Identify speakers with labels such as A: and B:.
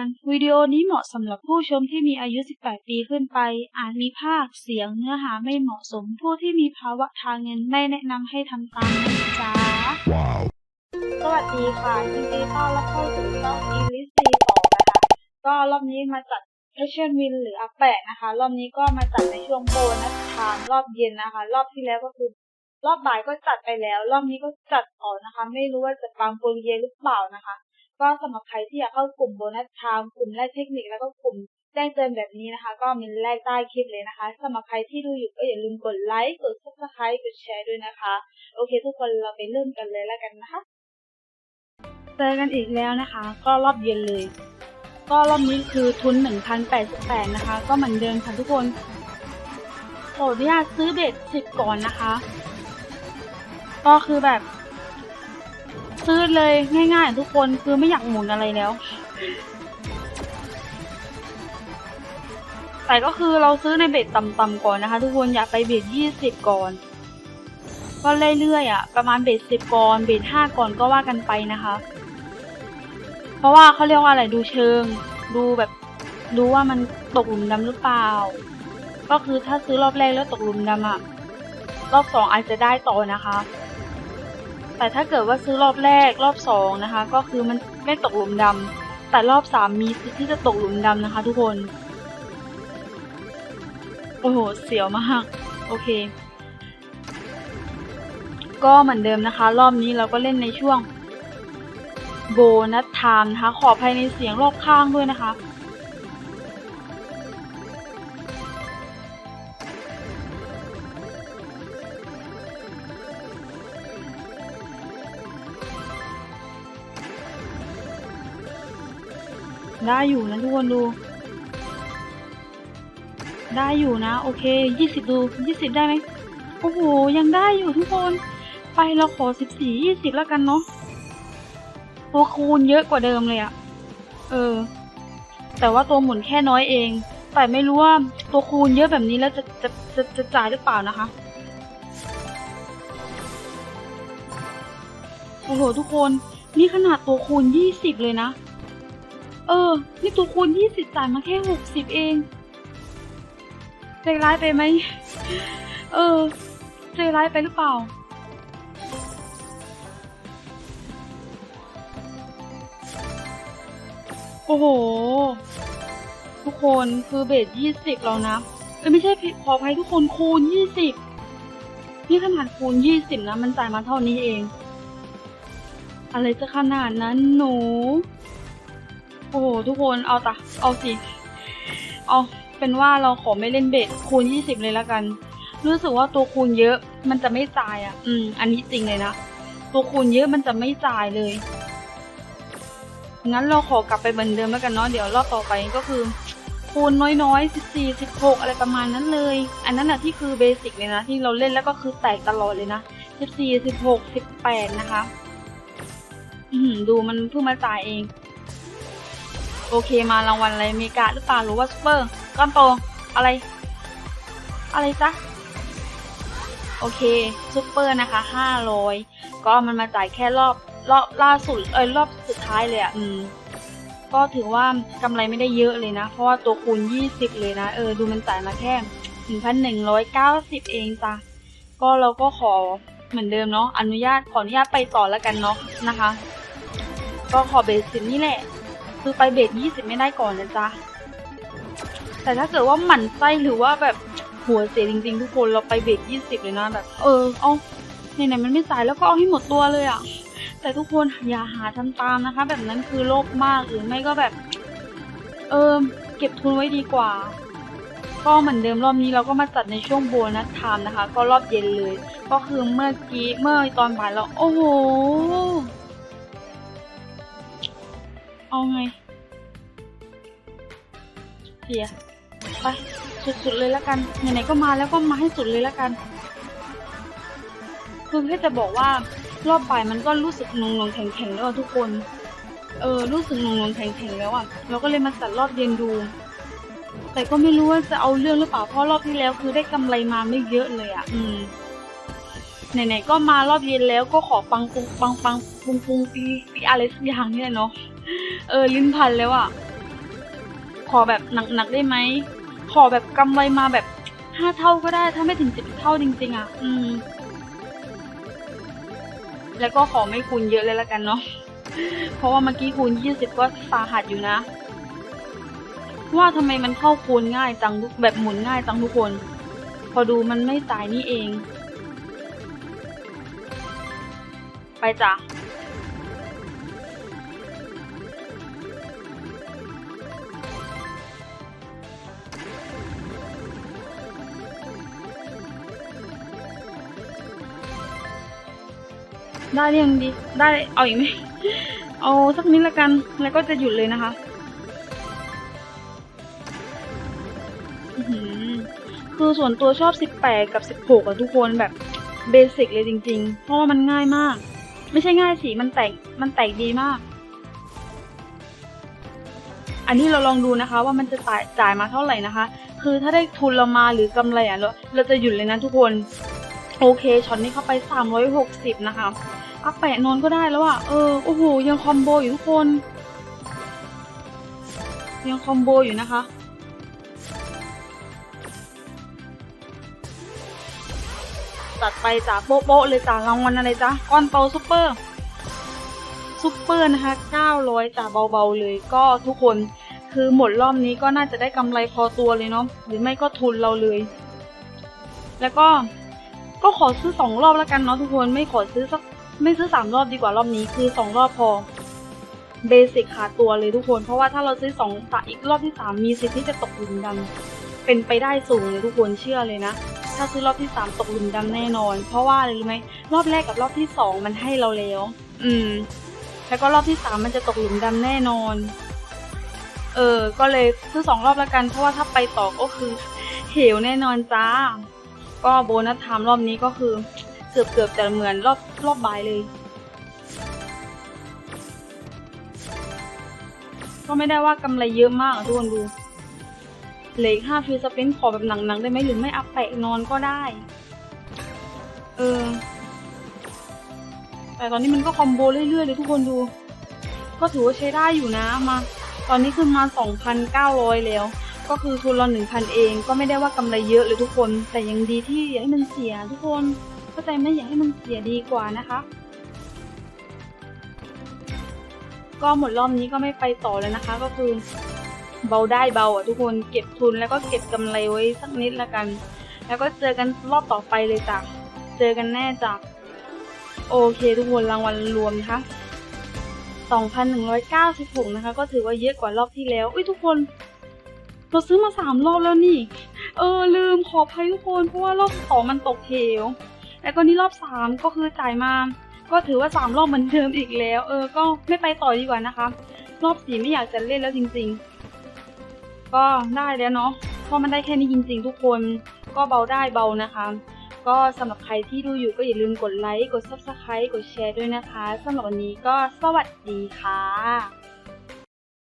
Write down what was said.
A: อนวิดีโอนี้เหมาะสำหรับผู้ชมที่มีอายุ 18 ปีขึ้นไป อาจมีภาพเสียงเนื้อหาไม่เหมาะสม ผู้ที่มีภาวะทางเงินไม่แนะนำให้ทำตามนะจ๊ะ
B: Wow.
A: สวัสดีค่ะยินดีต้อนรับเข้าสู่ช่องอีลิซีสองนะคะ ก็รอบนี้มาจัดเพชเชนวินหรืออาแปะนะคะ รอบนี้ก็มาจัดในช่วงโบนัสไทม์รอบเย็นนะคะ รอบที่แล้วก็คือรอบบ่ายก็จัดไปแล้ว รอบนี้ก็จัดต่อนะคะ ไม่รู้ว่าจะปังปุริเยหรือเปล่านะคะ ก็สำหรับใครที่อยากเข้ากลุ่มโบนัสไทม์กลุ่มแรกเทคนิคแล้วก็กลุ่มแจ้งเตือนแบบนี้นะคะ ก็มีแรกใต้คลิปเลยนะคะสำหรับใครที่ดูอยู่ก็อย่าลืมกดไลค์กด subscribe กดแชร์ด้วยนะคะ โอเค ทุกคนเราไปเริ่มกันเลยแล้วกันนะคะเจอกันอีกแล้วนะคะ ก็รอบเย็นเลย ก็รอบนี้คือทุน 1,088 นะคะ ก็เหมือนเดิมค่ะทุกคนขออนุญาตซื้อเบ็ด10 ก่อนนะคะ ก็คือแบบ ซื้อเลยง่ายๆ ทุกคนคือไม่อยากหมุนอะไรแล้ว แต่ก็คือเราซื้อในเบ็ดต่ำๆก่อนนะคะ ทุกคนอย่าไปเบ็ด20ก่อน ก็เรื่อยๆอะ ประมาณเบ็ด10ก่อนเบ็ด5ก่อนก็ว่ากันไปนะคะ เพราะว่าเขาเรียกว่าอะไรดูเชิง ดูแบบดูว่ามันตกหลุมดำหรือเปล่า ก็คือถ้าซื้อรอบแรกแล้วตกหลุมดำอะรอบสองอาจจะได้ต่อนะคะ แต่ถ้าเกิดว่าซื้อรอบแรกรอบสองนะคะ ก็คือมันไม่ตกหลุมดำแต่รอบสามมีสิทธิ์ที่จะตกหลุมดำนะคะ ทุกคน โอ้โห เสียวมาก โอเค ก็เหมือนเดิมนะคะ รอบนี้เราก็เล่นในช่วงโบนัสไทม์นะคะ ขอภายในเสียงรอบข้างด้วยนะคะ ได้อยู่นะทุกคนดู ได้อยู่นะ โอเคยี่สิบดูยี่สิบได้ไหมโอ้โห ยังได้อยู่ทุกคน ไปเราขอสิบสี่ยี่สิบแล้วกันเนาะตัวคูณเยอะกว่าเดิมเลยอะเออ แต่ว่าตัวหมุนแค่น้อยเอง แต่ไม่รู้ว่าตัวคูณเยอะแบบนี้แล้วจะจะจะจะจ่ายหรือเปล่านะคะ โอ้โหทุกคน นี่ขนาดตัวคูณยี่สิบเลยนะ เออ นี่ตัวคูณยี่สิบจ่ายมาแค่หกสิบเองใจร้ายไปไหม เออใจร้ายไปหรือเปล่า โอ้โห ทุกคนคือเบสยี่สิบแล้วนะเอ้ยไม่ใช่ขออภัยทุกคนคูณยี่สิบนี่ขนาดคูณยี่สิบนะ มันจ่ายมาเท่านี้เอง อะไรจะขนาดนั้นหนู โอ้โหทุกคนเอาตะเอาสิ เอาเป็นว่าเราขอไม่เล่นเบสคูณยี่สิบเลยแล้วกัน รู้สึกว่าตัวคูณเยอะมันจะไม่จ่ายอะ อืม อันนี้จริงเลยนะ ตัวคูณเยอะมันจะไม่จ่ายเลย งั้นเราขอกลับไปเหมือนเดิมแล้วกันเนาะเดี๋ยวรอบต่อไปก็คือ คูณน้อยๆสิบสี่สิบหกอะไรประมาณนั้นเลย อันนั้นแหะที่คือเบสิกเลยนะที่เราเล่นแล้วก็คือแตกตลอดเลยนะสิบสี่สิบหกสิบแปดนะคะดูมันเพิ่งมาจ่ายเอง โอเคมารางวัลอะไรเมกาหรือเปล่าหรือว่าซูเปอร์ก้อนโตอะไร อะไรจ๊ะโอเคซูเปอร์นะคะห้าร้อยก็มันมาจ่ายแค่รอบรอบล่าสุดเอ้ยรอบสุดท้ายเลยอะ่ะอืมก็ถือว่ากำไรไม่ได้เยอะเลยนะ เพราะว่าตัวคูณยี่สิบเลยนะ เออ ดูมันจ่ายมาแค่หนึ่งพันหนึ่งร้อยเก้าสิบเองจ้ะก็เราก็ขอเหมือนเดิมเนาะอนุญาตขออนุญาตไปต่อแล้วกันเนาะนะคะ ก็ขอเบสสิบนี่แหละ คือไปเบสยี่สิบไม่ได้ก่อนนะจ๊ะแต่ถ้าเกิดว่าหมั่นไส้หรือว่าแบบหัวเสียจริงๆทุกคนเราไปเบรกยี่สิบเลยนะแบบเออเอาไหนๆมันไม่จ่ายแล้วก็เอาให้หมดตัวเลยอะ่ะ แต่ทุกคนอย่าหาทำตามนะคะ แบบนั้นคือโลภมากหรือไม่ก็แบบ เออเก็บทุนไว้ดีกว่า ก็เหมือนเดิมรอบนี้เราก็มาจัดในช่วงโบนัสไทม์นะคะ ก็รอบเย็นเลย ก็คือเมื่อกี้เมื่อตอนบ่ายเราโอ้โห เอาไงเสียไปสุดๆเลยแล้วกันไหนๆก็มาแล้วก็มาให้สุดเลยแล้วกันคือแค่จะบอกว่ารอบบ่ายมันก็รู้สึกหน่วงแข็งๆแล้วอะทุกคน เออรู้สึกหน่วงแข็งๆแล้วอะเราก็เลยมาจัดรอบเย็นดู แต่ก็ไม่รู้ว่าจะเอาเรื่องหรือเปล่าเพราะรอบที่แล้วคือได้กำไรมาไม่เยอะเลยอะ อืม ไหนๆก็มารอบเย็นแล้วก็ขอปังปุงปังปังปุงปุงปีปีอะไรสักอย่างเนี่ยเนาะเออลิ้นพันแล้วอะขอแบบหนักๆได้ไหมขอแบบกำไรมาแบบห้าเท่าก็ได้ ถ้าไม่ถึงสิบเท่าจริง ๆอะอืม แล้วก็ขอไม่คูณเยอะเลยละกันเนาะเพราะว่าเมื่อกี้คูณยี่สิบก็สาหัสอยู่นะ ว่าทำไมมันเข้าคูณง่ายจังทุกแบบหมุนง่ายจังทุกคน พอดูมันไม่จ่ายนี่เอง ไปจ้ะได้หรือยังดี ได้เอาอีกไหม เอาสักนิดละกัน แล้วก็จะหยุดเลยนะคะคือส่วนตัวชอบ 18 กับ 16อะทุกคนแบบเบสิกเลยจริง ๆ เพราะว่ามันง่ายมาก ไม่ใช่ง่ายสิ มันแตก มันแตกดีมาก อันนี้เราลองดูนะคะ ว่ามันจะจ่ายจ่ายมาเท่าไหร่นะคะ คือถ้าได้ทุนเรามาหรือกำไรอะเราเราจะหยุดเลยนะทุกคน โอเคช็อตนี้เข้าไป 360 นะคะอัพแปะนอนก็ได้แล้วอะ เออ โอ้โห ยังคอมโบอยู่ทุกคน ยังคอมโบอยู่นะคะ จัดไปจ้าโป๊ะๆเลยจ้ารางวัลอะไรจ้าก้อนโตซุปเปอร์ซุปเปอร์นะคะ 900จ้าเบาๆเลยก็ทุกคนคือหมดรอบนี้ก็น่าจะได้กำไรพอตัวเลยเนาะหรือไม่ก็ทุนเราเลย แล้วก็ก็ขอซื้อสองรอบแล้วกันเนาะทุกคนไม่ขอซื้อสักไม่ซื้อสามรอบดีกว่ารอบนี้คือสองรอบพอเบสิกขาดตัวเลยทุกคน เพราะว่าถ้าเราซื้อสองสะอีกรอบที่สามมีสิทธิ์ที่จะตกหลุมดำเป็นไปได้สูงเลยทุกคนเชื่อเลยนะ ถ้าซื้อรอบที่สามตกหลุมดำแน่นอน เพราะว่าอะไรรู้ไหมรอบแรกกับรอบที่สองมันให้เราแล้ว อืม แล้วก็รอบที่สามมันจะตกหลุมดำแน่นอน เออ ก็เลยซื้อสองรอบแล้วกัน เพราะว่าถ้าไปต่อก็คือเหวแน่นอนจ้า ก็โบนัสไทม์รอบนี้ก็คือ เกือบเกือบจะเหมือนรอบรอบบ่ายเลย ก็ไม่ได้ว่ากำไรเยอะมากอะทุกคนดู เหลืออีกห้าฟิลสปินขอแบบหนังๆได้ไหมหรือไม่อัพแปะนอนก็ได้ เออ แต่ตอนนี้มันก็คอมโบเรื่อยๆเลยทุกคนดู ก็ถือว่าใช้ได้อยู่นะมา ตอนนี้ขึ้นมา 2,900 แล้ว ก็คือทุนเรา1,000 เองก็ไม่ได้ว่ากำไรเยอะเลยทุกคน แต่ยังดีที่อย่าให้มันเสียทุกคนเข้าใจไหมอย่าให้มันเสียดีกว่านะคะก็หมดรอบนี้ก็ไม่ไปต่อเลยนะคะ ก็คือ เบาได้เบาอะทุกคนเก็บทุนแล้วก็เก็บกำไรไว้สักนิดละกัน แล้วก็เจอกันรอบต่อไปเลยจ้ะเจอกันแน่จ้ะโอเคทุกคนรางวัลรวมนะคะ2,196 นะคะ ก็ถือว่าเยอะกว่ารอบที่แล้วอุ้ยทุกคน เราซื้อมาสามรอบแล้วนี่ เออ ลืมขออภัยทุกคน เพราะว่ารอบสองมันตกเหว แล้วก็นี่รอบสามก็คือจ่ายมา ก็ถือว่าสามรอบเหมือนเดิมอีกแล้ว เออ ก็ไม่ไปต่อดีกว่านะคะ รอบสี่ไม่อยากจะเล่นแล้วจริง ๆ ก็ได้แล้วเนาะเพราะมันได้แค่นี้จริง ๆ ทุกคนก็เบาได้เบานะคะ ก็สำหรับใครที่ดูอยู่ก็อย่าลืมกดไลค์กด subscribe กดแชร์ด้วยนะคะสำหรับวันนี้ก็สวัสดีค่ะ